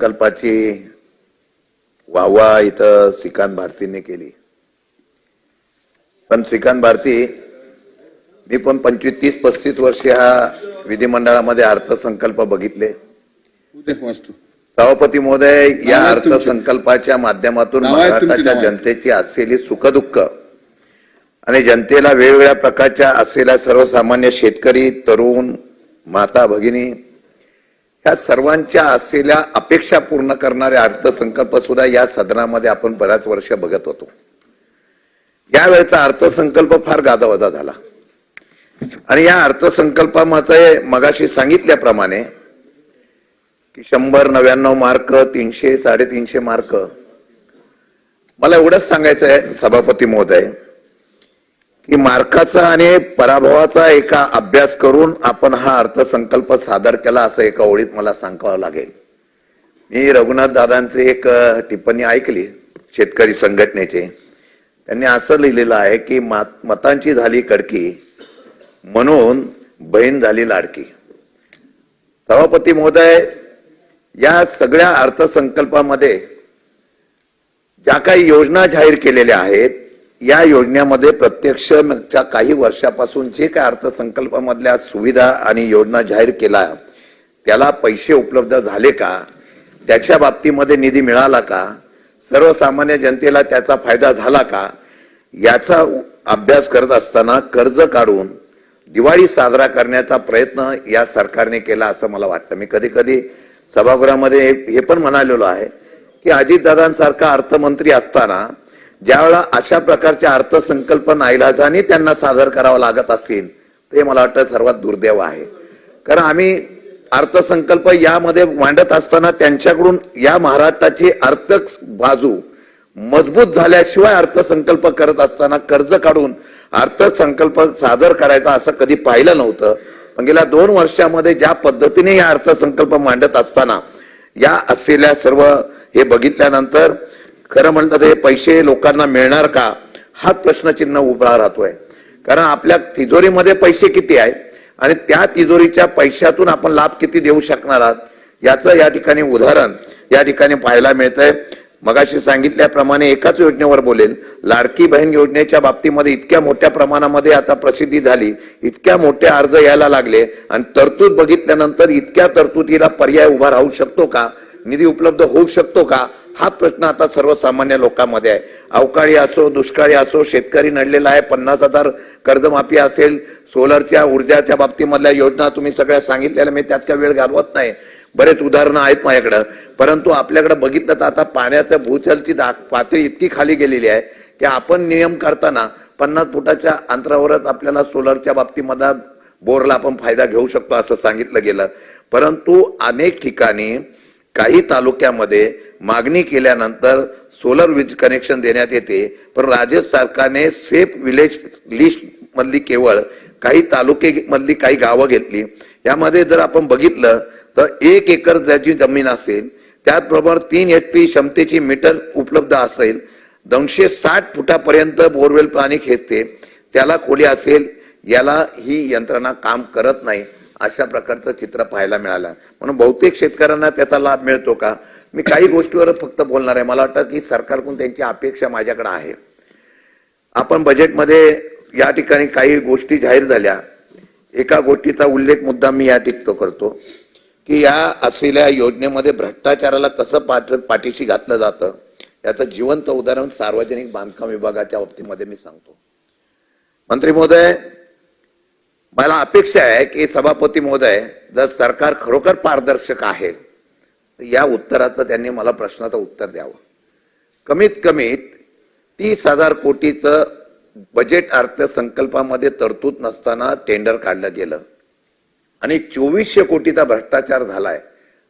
कल्पाची वाहवा इथं श्रीकांत भारतीने केली पण श्रीकांत भारती मी पण पंचवीस तीस पस्तीस वर्ष ह्या विधिमंडळामध्ये अर्थसंकल्प बघितले सभापती महोदय या. अर्थसंकल्पाच्या माध्यमातून महाराष्ट्राच्या. जनतेची असलेली सुखदुःख आणि जनतेला वेगवेगळ्या प्रकारच्या असलेल्या सर्वसामान्य शेतकरी तरुण माता भगिनी ह्या सर्वांच्या असलेल्या अपेक्षा पूर्ण करणारे अर्थसंकल्प सुद्धा या सदनामध्ये आपण बऱ्याच वर्ष बघत होतो. यावेळेचा अर्थसंकल्प फार गादावादा झाला. आणि या अर्थसंकल्पामध्ये मगाशी सांगितल्याप्रमाणे की शंभर नव्याण्णव मार्क तीनशे साडेतीनशे मार्क. मला एवढंच सांगायचं आहे सभापती महोदय की मार्काचा आणि पराभवाचा एका अभ्यास करून आपण हा अर्थसंकल्प सादर केला असं एका ओळीत मला सांगावं लागेल. मी रघुनाथ दादांची एक टिप्पणी ऐकली शेतकरी संघटनेचे. त्यांनी असं लिहिलेलं आहे की मतांची झाली कडकी म्हणून बहीण झाली लाडकी. सभापती महोदय या सगळ्या अर्थसंकल्पामध्ये ज्या काही योजना जाहीर केलेल्या आहेत या योजनेमध्ये प्रत्यक्ष काही वर्षापासून जे काही अर्थसंकल्पामधल्या सुविधा आणि योजना जाहीर केला त्याला पैसे उपलब्ध झाले का? त्याच्या बाबतीमध्ये निधी मिळाला का? सर्वसामान्य जनतेला त्याचा फायदा झाला का? याचा अभ्यास करत असताना कर्ज काढून दिवाळी साजरा करण्याचा प्रयत्न या सरकारने केला असं मला वाटतं. मी कधी कधी सभागृहामध्ये हे पण म्हणालेलो आहे की अजितदादांसारखा अर्थमंत्री असताना ज्यावेळा अशा प्रकारचे अर्थसंकल्प नाईलाजाने त्यांना सादर करावा लागत असेल ते मला वाटतं सर्वात दुर्दैव आहे. कारण आम्ही अर्थसंकल्प यामध्ये मांडत असताना त्यांच्याकडून या महाराष्ट्राची अर्थ बाजू मजबूत झाल्याशिवाय अर्थसंकल्प करत असताना कर्ज काढून अर्थसंकल्प सादर करायचा असं कधी पाहिलं नव्हतं. पण गेल्या दोन वर्षामध्ये ज्या पद्धतीने या अर्थसंकल्प मांडत असताना या असलेल्या सर्व हे बघितल्यानंतर खरं म्हणलं तर हे पैसे लोकांना मिळणार का? हा प्रश्नचिन्ह उभा राहतोय. कारण आपल्या तिजोरीमध्ये पैसे किती आहे? आणि त्या तिजोरीच्या पैशातून आपण लाभ किती देऊ शकणार आहात? याचं या ठिकाणी उदाहरण या ठिकाणी पाहायला मिळतंय. मगाशी सांगितल्याप्रमाणे एकाच योजनेवर बोलेल लाडकी बहीण योजनेच्या बाबतीमध्ये इतक्या मोठ्या प्रमाणामध्ये आता प्रसिद्धी झाली इतक्या मोठे अर्ज यायला लागले आणि तरतूद बघितल्यानंतर इतक्या तरतुदीला पर्याय उभा राहू शकतो का? निधी उपलब्ध होऊ शकतो का? हा प्रश्न आता सर्वसामान्य लोकांमध्ये आहे. अवकाळी असो दुष्काळी असो शेतकरी नडलेला आहे पन्नास हजार कर्जमाफी असेल सोलरच्या ऊर्जाच्या बाबतीमधल्या योजना तुम्ही सगळ्या सांगितलेल्या मी त्यात काय वेळ घालवत नाही. बरेच उदाहरणं आहेत माझ्याकडं. परंतु आपल्याकडे बघितलं तर आता पाण्याच्या भूचलची पातळी इतकी खाली गेलेली आहे की आपण नियम करताना पन्नास फुटाच्या अंतरावरच आपल्याला सोलरच्या बाबतीमध्ये बोरला आपण फायदा घेऊ शकतो असं सांगितलं गेलं. परंतु अनेक ठिकाणी काही तालुक्यामध्ये मागणी केल्यानंतर सोलर वीज कनेक्शन देण्यात येते पण राज्य सरकारने सेफ विलेज लिस्ट मधली केवळ काही तालुके मधली काही गावं घेतली. यामध्ये जर आपण बघितलं तर एक एकर ज्याची जमीन असेल त्याचबरोबर तीन एच पी क्षमतेची मीटर उपलब्ध असेल दोनशे साठ फुटापर्यंत बोरवेल पाणी खेचते त्याला खोली असेल याला ही यंत्रणा काम करत नाही. अशा प्रकारचं चित्र पाहायला मिळालं. म्हणून बहुतेक शेतकऱ्यांना त्याचा लाभ मिळतो का? मी काही गोष्टीवर फक्त बोलणार आहे. मला वाटतं की सरकारकडून त्यांची अपेक्षा माझ्याकडे आहे. आपण बजेटमध्ये या ठिकाणी काही गोष्टी जाहीर झाल्या. एका गोष्टीचा उल्लेख मुद्दा मी या ठिकाणी करतो की या असलेल्या योजनेमध्ये भ्रष्टाचाराला कसं पाठ पाठीशी घातलं जातं याचं जिवंत उदाहरण सार्वजनिक बांधकाम विभागाच्या बाबतीमध्ये मी सांगतो. मंत्री महोदय मला अपेक्षा आहे की सभापती महोदय जर सरकार खरोखर पारदर्शक आहे या उत्तराचं त्यांनी मला प्रश्नाचं उत्तर द्यावं. कमीत कमीत तीस हजार कोटीचं बजेट अर्थसंकल्पामध्ये तरतूद नसताना टेंडर काढलं गेलं. आणि चोवीसशे कोटीचा भ्रष्टाचार झालाय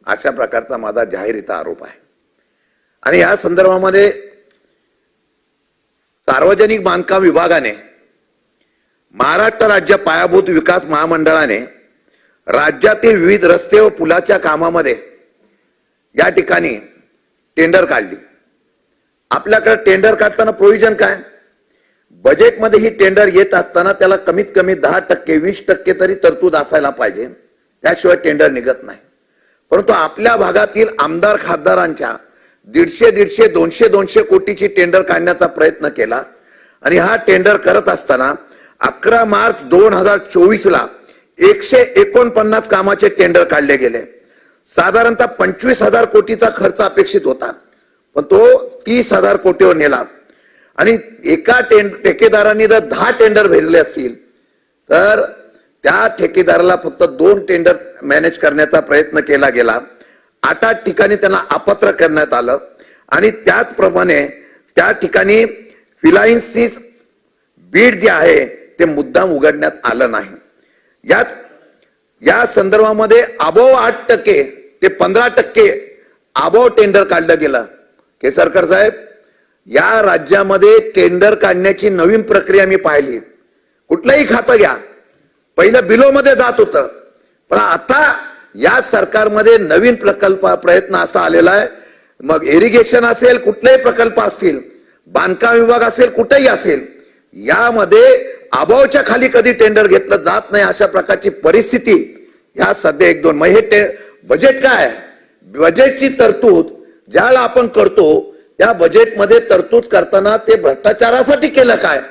अशा प्रकारचा माझा जाहीर इथं आरोप आहे. आणि या संदर्भामध्ये सार्वजनिक बांधकाम विभागाने महाराष्ट्र राज्य पायाभूत विकास महामंडळाने राज्यातील विविध रस्ते व पुलाच्या कामामध्ये या ठिकाणी टेंडर काढली. आपल्याकडे टेंडर काढताना प्रोव्हिजन काय? बजेटमध्ये ही टेंडर येत असताना त्याला कमीत कमी दहा टक्के वीस टक्के तरी तरतूद असायला पाहिजे. त्याशिवाय टेंडर निघत नाही. परंतु आपल्या भागातील आमदार खासदारांच्या दीडशे दीडशे दोनशे दोनशे कोटीची टेंडर काढण्याचा प्रयत्न केला. आणि हा टेंडर करत असताना अकरा मार्च दोन हजार चोवीस ला एकशे एकोणपन्नास कामाचे टेंडर काढले गेले. साधारणतः पंचवीस हजार कोटीचा खर्च अपेक्षित होता. पण तो तीस हजार कोटीवर नेला. आणि एका टेंड ठेकेदारांनी जर दहा टेंडर भरले असतील तर त्या ठेकेदाराला फक्त दोन टेंडर मॅनेज करण्याचा प्रयत्न केला गेला. आठ आठ ठिकाणी त्यांना अपात्र करण्यात आलं. आणि त्याचप्रमाणे त्या ठिकाणी फिलायन्सीस बीड जे आहे ते मुद्दाम उघडण्यात आलं नाही. यात या संदर्भामध्ये आबोव आठ टक्के ते पंधरा टक्के आबोव टेंडर काढलं गेलं. केसरकर साहेब या राज्यामध्ये टेंडर काढण्याची नवीन प्रक्रिया मी पाहिली. कुठलंही खातं घ्या. पहिलं बिलोमध्ये जात होतं. पण आता या सरकारमध्ये नवीन प्रकल्प प्रयत्न असा आलेला आहे. मग इरिगेशन असेल कुठलेही प्रकल्प असतील बांधकाम विभाग असेल कुठेही असेल यामध्ये अभावच्या खाली कधी टेंडर घेतलं जात नाही अशा प्रकारची परिस्थिती. या सध्या एक दोन मग हे बजेट काय? बजेटची तरतूद ज्याला आपण करतो त्या बजेटमध्ये तरतूद करताना ते भ्रष्टाचारासाठी केलं काय?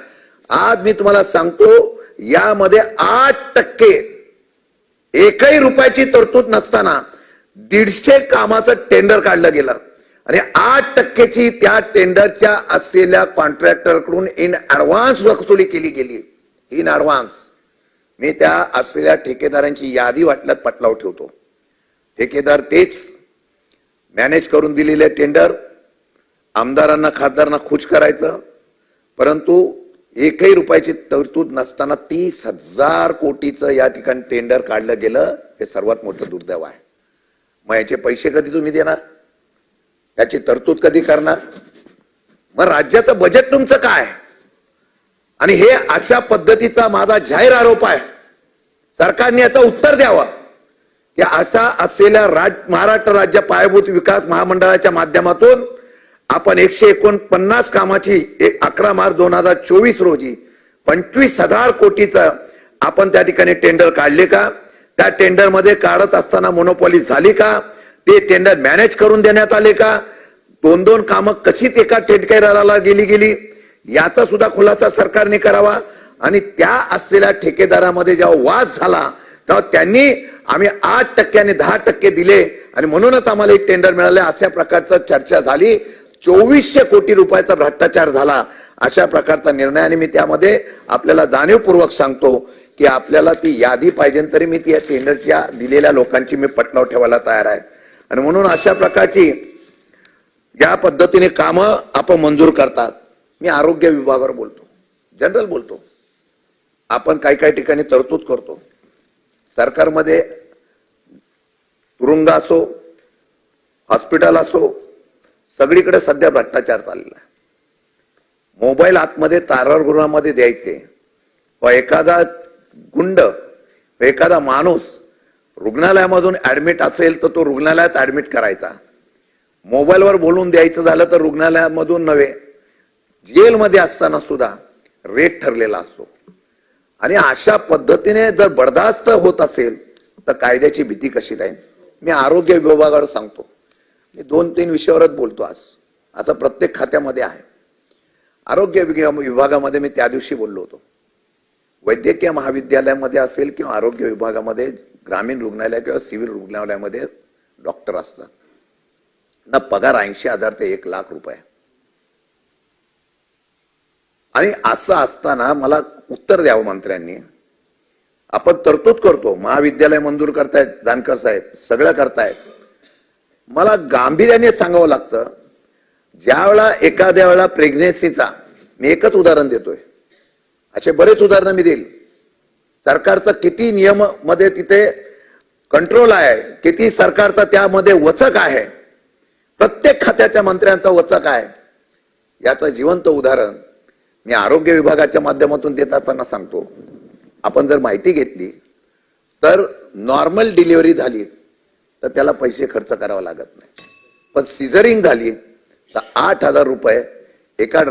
आज मी तुम्हाला सांगतो यामध्ये आठ टक्के एकही रुपयाची तरतूद नसताना दीडशे कामाचं टेंडर काढलं गेलं. आणि आठ टक्केची त्या टेंडरच्या असलेल्या कॉन्ट्रॅक्टरकडून इन ऍडव्हान्स वसुली केली गेली. इन ॲडव्हान्स मी त्या असलेल्या ठेकेदारांची यादी वाटल्यात पटलाव ठेवतो. ठेकेदार तेच मॅनेज करून दिलेले टेंडर आमदारांना खासदारांना खुश करायचं. परंतु एकही रुपयाची तरतूद नसताना तीस हजार कोटीचं या ठिकाणी टेंडर काढलं गेलं हे सर्वात मोठं दुर्दैव आहे. मग याचे पैसे कधी तुम्ही देणार? याची तरतूद कधी करणार? मग राज्याचं बजेट तुमचं काय? आणि हे अशा पद्धतीचा माझा जाहीर आरोप आहे. सरकारने याचं उत्तर द्यावं. की अशा असलेल्या राज महाराष्ट्र राज्य पायाभूत विकास महामंडळाच्या माध्यमातून आपण एकशे एकोणपन्नास कामाची एक अकरा मार्च दोन हजार चोवीस रोजी पंचवीस हजार कोटीचं आपण त्या ठिकाणी टेंडर काढले का? त्या टेंडरमध्ये काढत असताना मोनोपॉली झाली का? ते टेंडर मॅनेज करून देण्यात आले का? दोन दोन कामं कशी एका ठेकेदाराला गेली गेली? याचा सुद्धा खुलासा सरकारने करावा. आणि त्या असलेल्या ठेकेदारामध्ये जेव्हा वाद झाला तेव्हा त्यांनी आम्ही आठ टक्क्याने दहा टक्के दिले. आणि म्हणूनच आम्हाला एक टेंडर मिळाले. अशा प्रकारचं चर्चा झाली. चोवीसशे कोटी रुपयाचा भ्रष्टाचार झाला. अशा प्रकारचा निर्णय आणि मी त्यामध्ये आपल्याला जाणीवपूर्वक सांगतो की आपल्याला ती यादी पाहिजे. तरी मी ती या टेंडरच्या दिलेल्या लोकांची मी पटलाव ठेवायला तयार आहे. आणि म्हणून अशा प्रकारची या पद्धतीने कामं आपण मंजूर करतात मी आरोग्य विभागावर बोलतो. जनरल बोलतो. आपण काही काही ठिकाणी तरतूद करतो. सरकारमध्ये तुरुंग असो हॉस्पिटल असो सगळीकडे सध्या भ्रष्टाचार चाललेला आहे. मोबाईल आतमध्ये तारागृहामध्ये द्यायचे. व एखादा गुंड व एखादा माणूस रुग्णालयामधून ऍडमिट असेल तर तो रुग्णालयात ऍडमिट करायचा. मोबाईलवर बोलून द्यायचं झालं तर रुग्णालयामधून नव्हे. जेलमध्ये असताना सुद्धा रेट ठरलेला असतो. आणि अशा पद्धतीने जर बडदास्त होत असेल तर कायद्याची भीती कशी राहील? मी आरोग्य विभागावर सांगतो. मी दोन तीन विषयावरच बोलतो आज. आता प्रत्येक खात्यामध्ये आहे. आरोग्य विभागामध्ये मी त्या दिवशी बोललो होतो. वैद्यकीय महाविद्यालयामध्ये असेल किंवा आरोग्य विभागामध्ये ग्रामीण रुग्णालय किंवा सिव्हिल रुग्णालयामध्ये डॉक्टर असतात. ना पगार ऐंशी हजार ते एक लाख रुपये. आणि असं असताना मला उत्तर द्यावं मंत्र्यांनी. आपण तरतूद करतो. महाविद्यालय मंजूर करतायत जानकर साहेब सगळं करतायत. मला गांभीर्याने सांगावं लागतं ज्या वेळा एखाद्या वेळा प्रेग्नेन्सीचा मी एकच उदाहरण देतोय. असे बरेच उदाहरणं मी देईल. सरकारचा किती नियममध्ये तिथे कंट्रोल आहे किती सरकारचा त्यामध्ये वचक आहे. प्रत्येक खात्याच्या मंत्र्यांचा वचक आहे. याचं जिवंत उदाहरण मी आरोग्य विभागाच्या माध्यमातून देत असताना सांगतो आपण जर माहिती घेतली तर नॉर्मल डिलिव्हरी झाली तर त्याला पैसे खर्च करावा लागत नाही. पण सिझरिंग झाली तर आठ हजार रुपये एका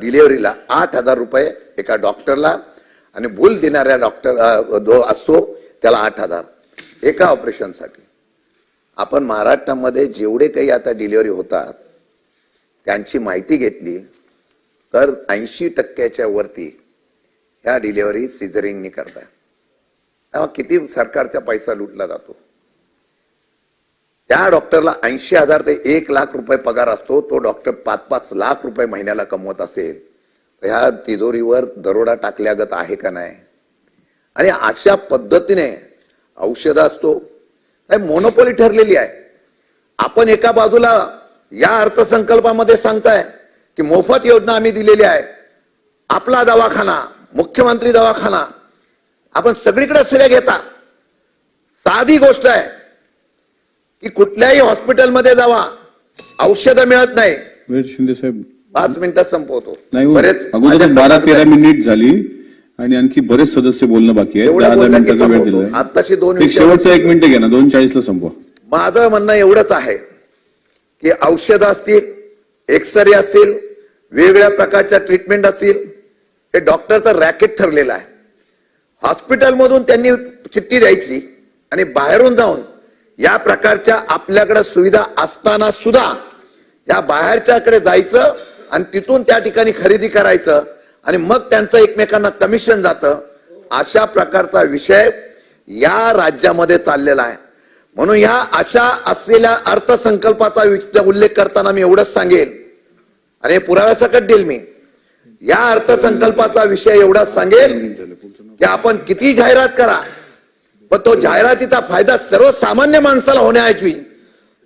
डिलिव्हरीला आठ हजार रुपये एका डॉक्टरला आणि भूल देणाऱ्या डॉक्टर जो असतो त्याला आठ हजार. एका ऑपरेशनसाठी आपण महाराष्ट्रामध्ये जेवढे काही आता डिलिव्हरी होतात त्यांची माहिती घेतली तर ऐंशी टक्क्याच्या वरती ह्या डिलिव्हरी सिझरिंगनी करतात तेव्हा किती सरकारचा पैसा लुटला जातो? त्या डॉक्टरला ऐंशी हजार ते एक लाख रुपये पगार असतो तो डॉक्टर पाच पाच लाख रुपये महिन्याला कमवत असेल तर ह्या तिजोरीवर दरोडा टाकल्यागत आहे का नाही? आणि अशा पद्धतीने औषध असतो. मोनोपोली ठरलेली आहे. आपण एका बाजूला या अर्थसंकल्पामध्ये सांगताय की मोफत योजना आम्ही दिलेली आहे. आपला दवाखाना मुख्यमंत्री दवाखाना आपण सगळीकडे श्रेय घेता. साधी गोष्ट आहे की कुठल्याही हॉस्पिटलमध्ये जावा औषधं मिळत नाही. शिंदे साहेब पाच मिनिटात संपवतो. नाही हो. बरेच अगोदर माझ्या बारा तेरा. मिनिट झाली आणि आणखी बरेच सदस्य बोलणं बाकी आहे आत्ताशी दोन शेवटचा एक मिनिट घ्या ना दोन चाळीसला संपवा. माझं म्हणणं एवढंच आहे की औषध असतील एक्सरे असतील वेगवेगळ्या प्रकारच्या ट्रीटमेंट असतील. हे डॉक्टरचं रॅकेट ठरलेलं आहे. हॉस्पिटलमधून त्यांनी चिठ्ठी द्यायची आणि बाहेरून जाऊन या प्रकारच्या आपल्याकडे सुविधा असताना सुद्धा या बाहेरच्याकडे जायचं आणि तिथून त्या ठिकाणी खरेदी करायचं आणि मग त्यांचं एकमेकांना कमिशन जातं. अशा प्रकारचा विषय या राज्यामध्ये चाललेला आहे. म्हणून या अशा असलेल्या अर्थसंकल्पाचा उल्लेख करताना मी एवढंच सांगेल आणि पुराव्यासकट देईल मी. या अर्थसंकल्पाचा विषय एवढाच सांगेल की आपण किती जाहिरात करा. पण तो जाहिरातीचा फायदा सर्वसामान्य माणसाला होण्याऐवजी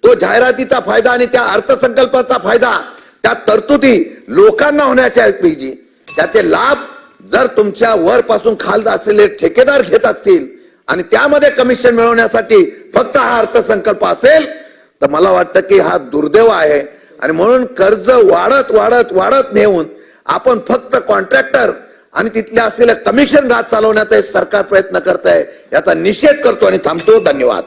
तो जाहिरातीचा फायदा आणि त्या अर्थसंकल्पाचा फायदा त्या तरतुदी लोकांना होण्याच्या ऐवजी त्याचे लाभ जर तुमच्या वरपासून खाल असलेले ठेकेदार घेत असतील आणि त्यामध्ये कमिशन मिळवण्यासाठी फक्त हा अर्थसंकल्प असेल तर मला वाटतं की हा दुर्दैव आहे. आणि म्हणून कर्ज वाढत वाढत वाढत नेऊन आपण फक्त कॉन्ट्रॅक्टर आणि तिथल्या असलेलं कमिशन राज चालवण्याचा सरकार प्रयत्न करत आहे याचा निषेध करतो आणि थांबतो. धन्यवाद.